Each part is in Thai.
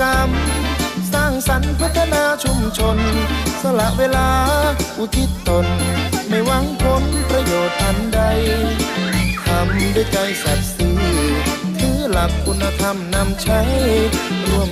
กรรม สร้างสรรค์พัฒนาชุมชน สละเวลาอุทิศตน ไม่หวังผลประโยชน์อันใดทำด้วยใจสัตย์ซื่อถือหลักคุณธรรมนำใช้ร่ว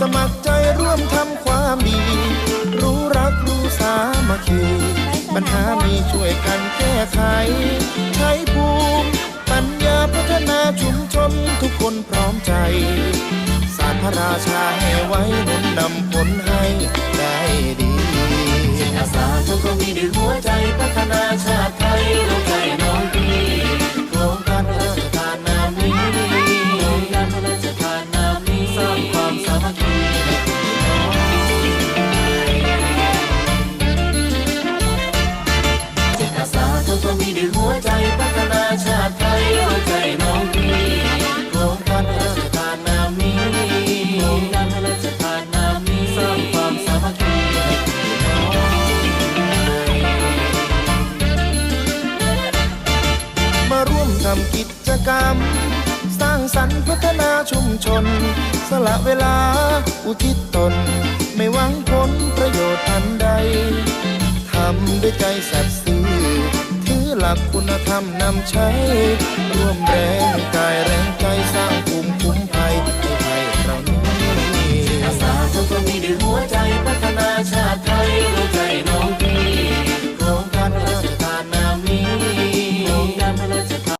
สมัครใจร่วมทำความดี รู้รักรู้สามัคคีปัญหามีช่วยกันแก้ไข ใช้ภูมิปัญญาพัฒนาชุมชนทุกคนพร้อมใจ สารพระราชาให้ไว้นุนนำผลให้ได้ดีอาสาทำ การพระราชทานนามนี้สร้างความสามัคคีให้พี่น้องมาร่วมทำกิจกรรม สร้างสรรค์พัฒนาชุมชน สละเวลาอุทิศตน ไม่หวังผลประโยชน์อันใดทำด้วยใจสัตย์ซื่อถือหลักคุณธรรมนำใช้ร่วมแรง